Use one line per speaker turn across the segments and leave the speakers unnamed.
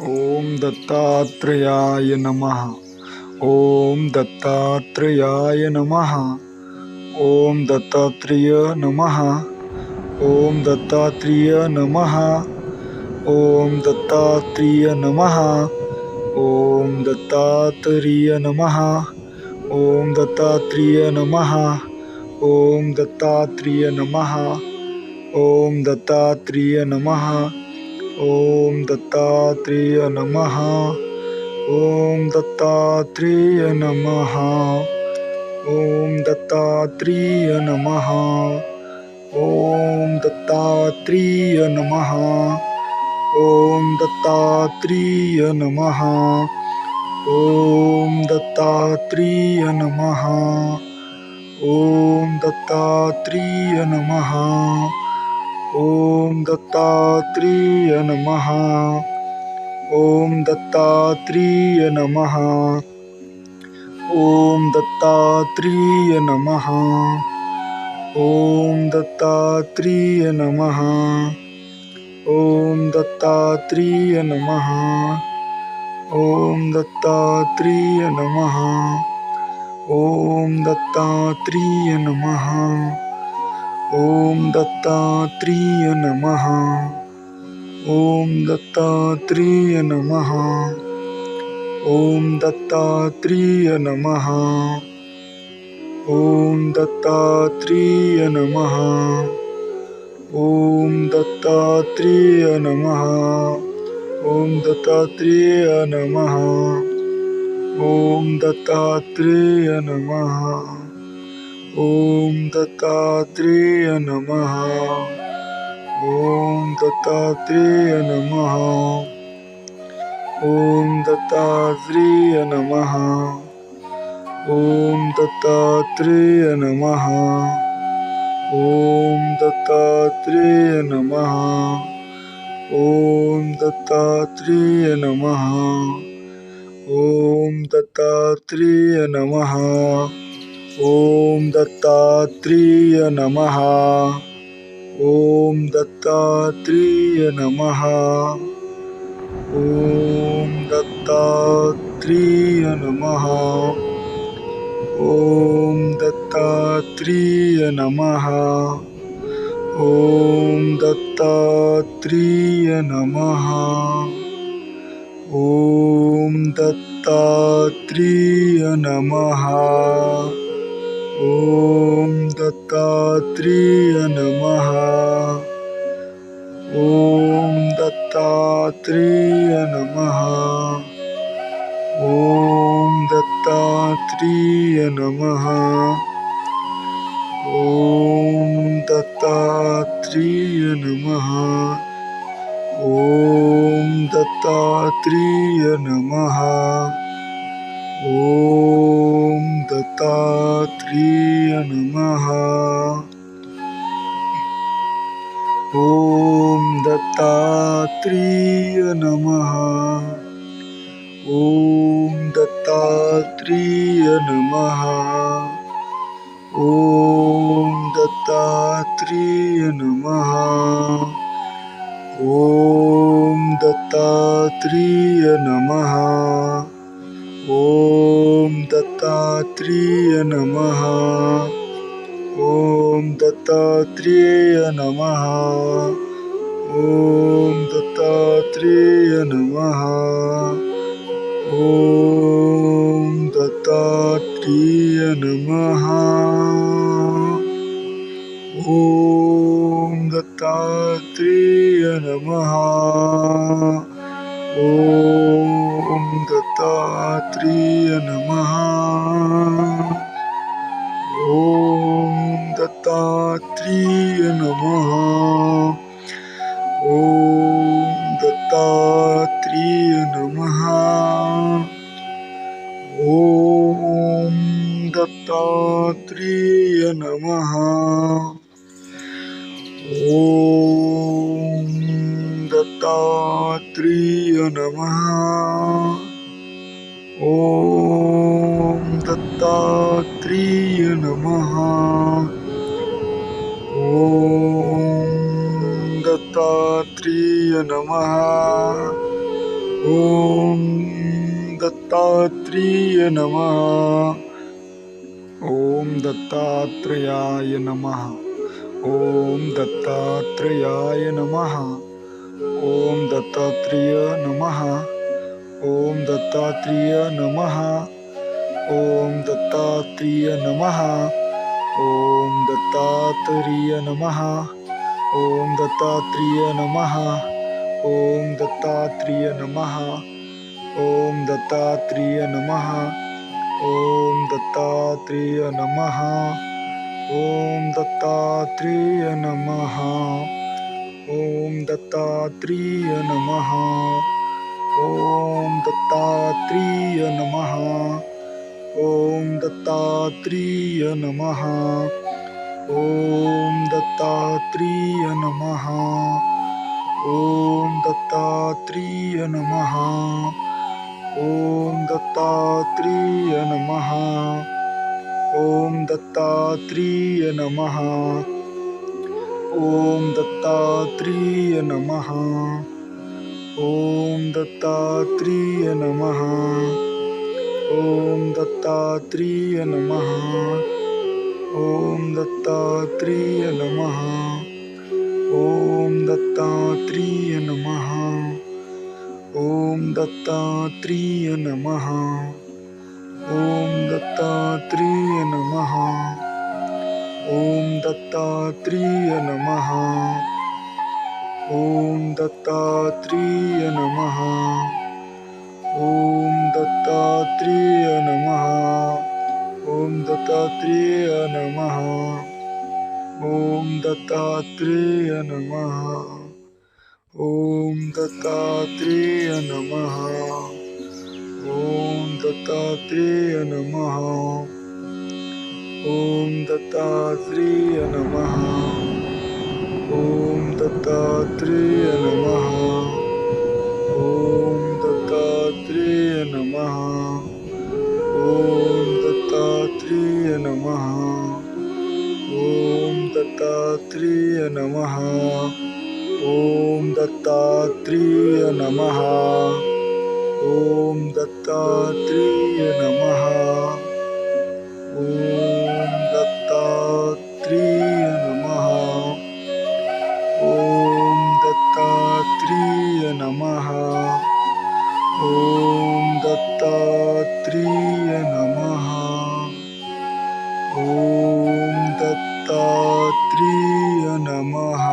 ॐ दत्तात्रेयाय नमः। ॐ दत्तात्रेयाय नमः। ॐ दत्तात्रेय नमः। ॐ दत्तात्रेय नमः। ॐ दत्तात्रेय नमः। ॐ दत्तात्रेय नमः। ॐ दत्तात्रेय नमः। ॐ दत्तात्रेय नमः। ॐ दत्तात्रेय नमः। ॐ दत्तात्रेय नमः ॐ दत्तात्रेय नमः ॐ दत्तात्रेय नमः ॐ दत्तात्रेय नमः ॐ दत्तात्रेय नमः ॐ दत्तात्रेय नमः ॐ दत्तात्रेय नमः ॐ दत्तात्रेय नमः। ॐ दत्तात्रेय नमः। ॐ दत्तात्रेय नमः। ॐ दत्तात्रेय नमः। ॐ दत्तात्रेय नमः। ॐ दत्तात्रेय नमः। ॐ दत्तात्रेय नमः। ॐ दत्तात्रेय नमः। ॐ दत्तात्रेय नमः। ॐ दत्तात्रेय नमः। ॐ दत्तात्रेय नमः। ॐ दत्तात्रेय नमः। ॐ दत्तात्रेय नमः। ॐ दत्तात्रेय नमः ॐ दत्तात्रेय नमः। ॐ दत्तात्रेय नमः। ॐ दत्तात्रेय नमः। ॐ दत्तात्रेय नमः। ॐ दत्तात्रेय नमः। ॐ दत्तात्रेय नमः। ॐ दत्तात्रेय नमः। ॐ दत्तात्रेय नमः। ॐ दत्तात्रेय नमः। ॐ दत्तात्रेय नमः। ॐ दत्तात्रेय नमः। ॐ दत्तात्रेय नमः। ॐ दत्तात्रेय नमः ॐ दत्तात्रेय नमः। ॐ दत्तात्रेय नमः। ॐ दत्तात्रेय नमः। ॐ दत्तात्रेय नमः। ॐ दत्तात्रेय नमः ॐ दत्तात्रेय नमः। ॐ दत्तात्रेय नमः। ॐ दत्तात्रेय नमः। ॐ दत्तात्रेय नमः। ॐ दत्तात्रेय नमः ॐ दत्तात्रेय नमः। ॐ दत्तात्रेय नमः। ॐ दत्तात्रेय नमः। ॐ दत्तात्रेय नमः। ॐ दत्तात्रेय नमः ॐ दत्तात्रेय नमः। ॐ दत्तात्रेय नमः। ॐ दत्तात्रेय नमः। ॐ दत्तात्रेय नमः। ॐ ॐ दत्तात्रेयाय नमः। ॐ दत्तात्रेय नमः। ॐ दत्तात्रेय नमः। ॐ दत्तात्रेय नमः। ॐ दत्तात्रेय नमः। ॐ दत्तात्रेय नमः। ॐ दत्तात्रेय नमः। ॐ दत्तात्रेय नमः। ॐ दत्तात्रेय नमः। ॐ दत्तात्रेय नमः। ॐ दत्तात्रेय नमः। ॐ दत्तात्रेय नमः। ॐ दत्तात्रेय नमः। ॐ दत्तात्रेय नमः। ॐ दत्तात्रेय नमः। ॐ दत्तात्रेय नमः। ॐ दत्तात्रेय नमः। ॐ दत्तात्रेय नमः। ॐ दत्तात्रेय नमः। ॐ दत्तात्रेय नमः। ॐ दत्तात्रेय नमः। ॐ दत्तात्रेय नमः। ॐ दत्तात्रेय नमः। दत्तात्रेय नमः। ॐ दत्तात्रेय नमः। ॐ दत्तात्रेय नमः। ॐ दत्तात्रेय नमः। ॐ दत्तात्रेय नमः। ॐ दत्तात्रेय नमः। ॐ दत्तात्रेय नमः। दत्तात्रेय नमः। ॐ दत्तात्रेय नमः। ॐ दत्तात्रेय नमः। ॐ दत्तात्रेय नमः। ॐ दत्तात्रेय नमः। ॐ दत्तात्रेय नमः। ॐ दत्तात्रेय नमः। दत्तात्रेय नमः। ॐ दत्तात्रेय नमः। ॐ दत्तात्रेय नमः। ॐ दत्तात्रेय नमः। ॐ दत्तात्रेय नमः।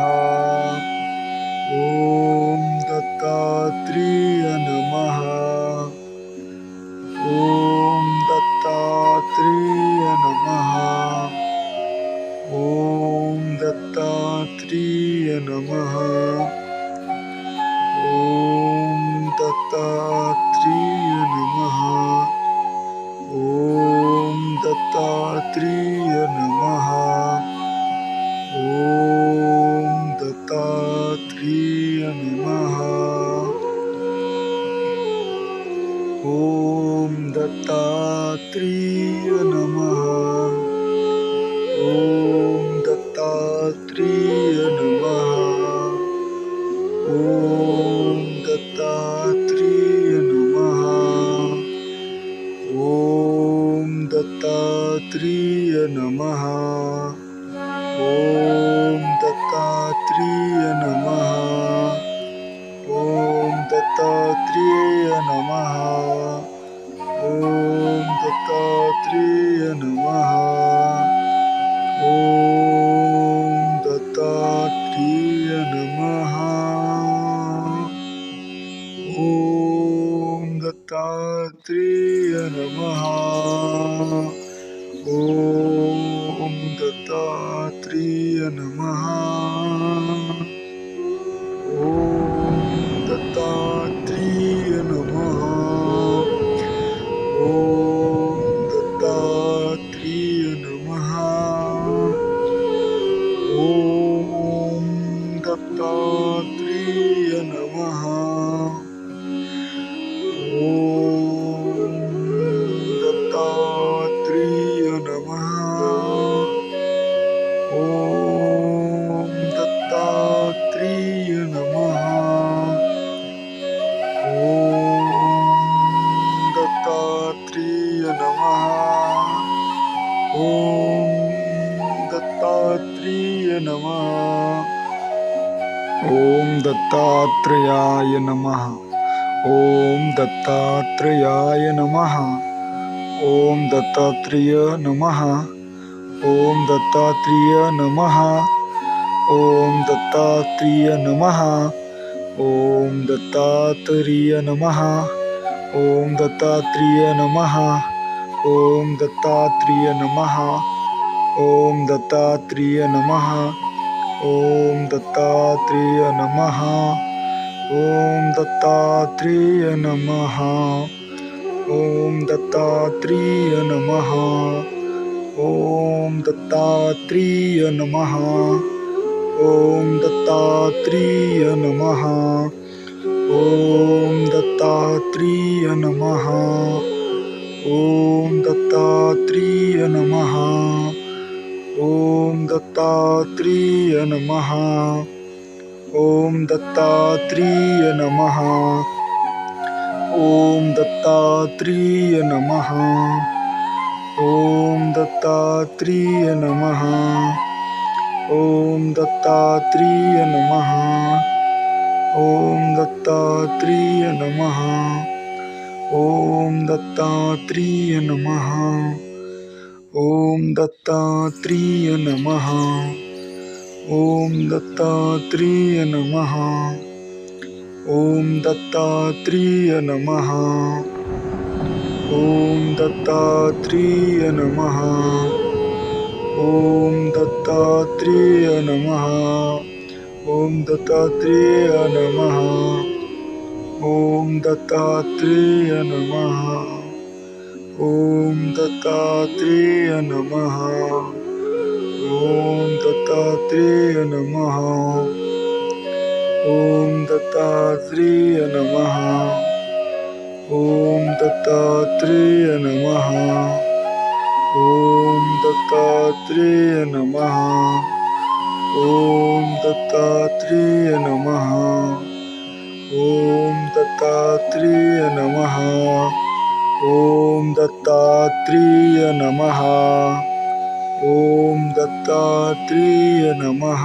ॐ दत्तात्रेय नमः। नमः। ॐ दत्तात्रेय नमः। ॐ दत्तात्रेय नमः। ॐ दत्तात्रेय नमः। ॐ दत्तात्रेय नमः। दत्तात्रेय नमः। ॐ दत्तात्रेय नमः। ॐ दत्तात्रेय नमः दत्तात्रेय नमः ॐ दत्तात्रेय नमः ॐ दत्तात्रेय नमः ॐ दत्तात्रेय नमः ॐ दत्तात्रेय ॐ दत्तात्रेय नमः। ॐ दत्तात्रेय नमः। ॐ दत्तात्रेय नमः। ॐ दत्तात्रेयाय नमः। ॐ दत्तात्रयाय नमः। ॐ दत्तात्रेय नमः। ॐ दत्तात्रेय नमः। ॐ दत्तात्रेय नमः। ॐ दत्तात्रेय नमः। ॐ दत्तात्रेय नमः। ॐ दत्तात्रेय नमः। ॐ दत्तात्रेय नमः। ॐ दत्तात्रेय नमः। ॐ दत्तात्रेय नमः। ॐ दत्तात्रेय नमः। ॐ दत्तात्रेय नमः। ॐ दत्तात्रेय नमः। ॐ दत्तात्रेय नमः। ॐ दत्तात्रेय नमः। ॐ दत्तात्रेय नमः। ॐ दत्तात्रेय नमः। ॐ दत्तात्रेय नमः। ॐ दत्तात्रेय नमः। ॐ दत्तात्रेय नमः। ॐ दत्तात्रेय नमः। ॐ दत्तात्रेय नमः। ॐ दत्तात्रेय नमः। ॐ दत्तात्रेय नमः। ॐ दत्तात्रेय नमः ॐ दत्तात्रेय नमः। ॐ दत्तात्रेय नमः। ॐ दत्तात्रेय नमः। ॐ दत्तात्रेय नमः। ॐ दत्तात्रेय नमः। ॐ दत्तात्रेय नमः। ॐ दत्तात्रेय नमः। ॐ दत्तात्रेय नमः। ॐ दत्तात्रेय नमः। ॐ दत्तात्रेय नमः। ॐ दत्तात्रेय नमः। ॐ दत्तात्रेय नमः। ॐ दत्तात्रेय नमः।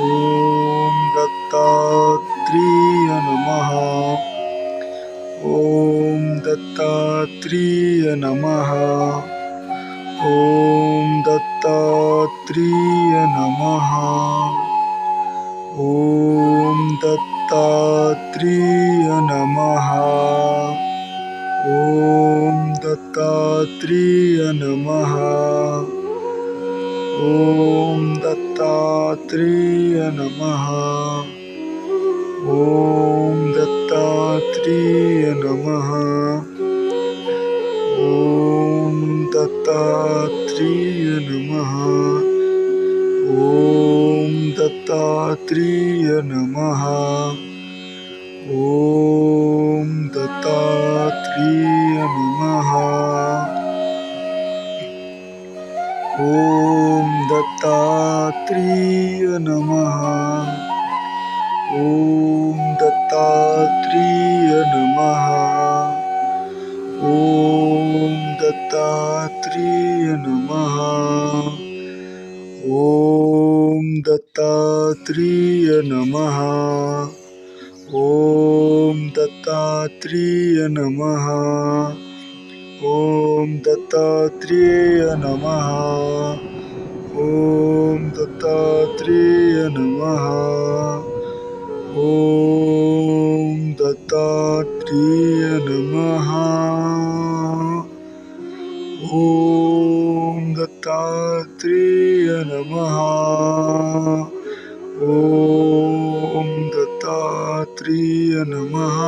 ॐ दत्तात्रेय नमः दत्तात्रेय नमः ॐ दत्तात्रेय नमः ॐ दत्तात्रेय नमः ॐ दत्तात्रेय नमः ॐ दत्तात्रेय नमः ॐ दत्तात्रेय नमः दत्तात्रेय नमः ॐ दत्तात्रेय नमः। ॐ दत्तात्रेय नमः। ॐ दत्तात्रेय नमः। ॐ दत्तात्रेय नमः। ॐ दत्तात्रेय नमः। ॐ दत्तात्रेय नमः। ॐ दत्तात्रेय नमः। ॐ दत्तात्रेय नमः। ॐ दत्तात्रेय नमः। ॐ दत्तात्रेय नमः। ॐ दत्तात्रेय नमः। ॐ दत्तात्रेय नमः।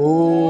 ॐ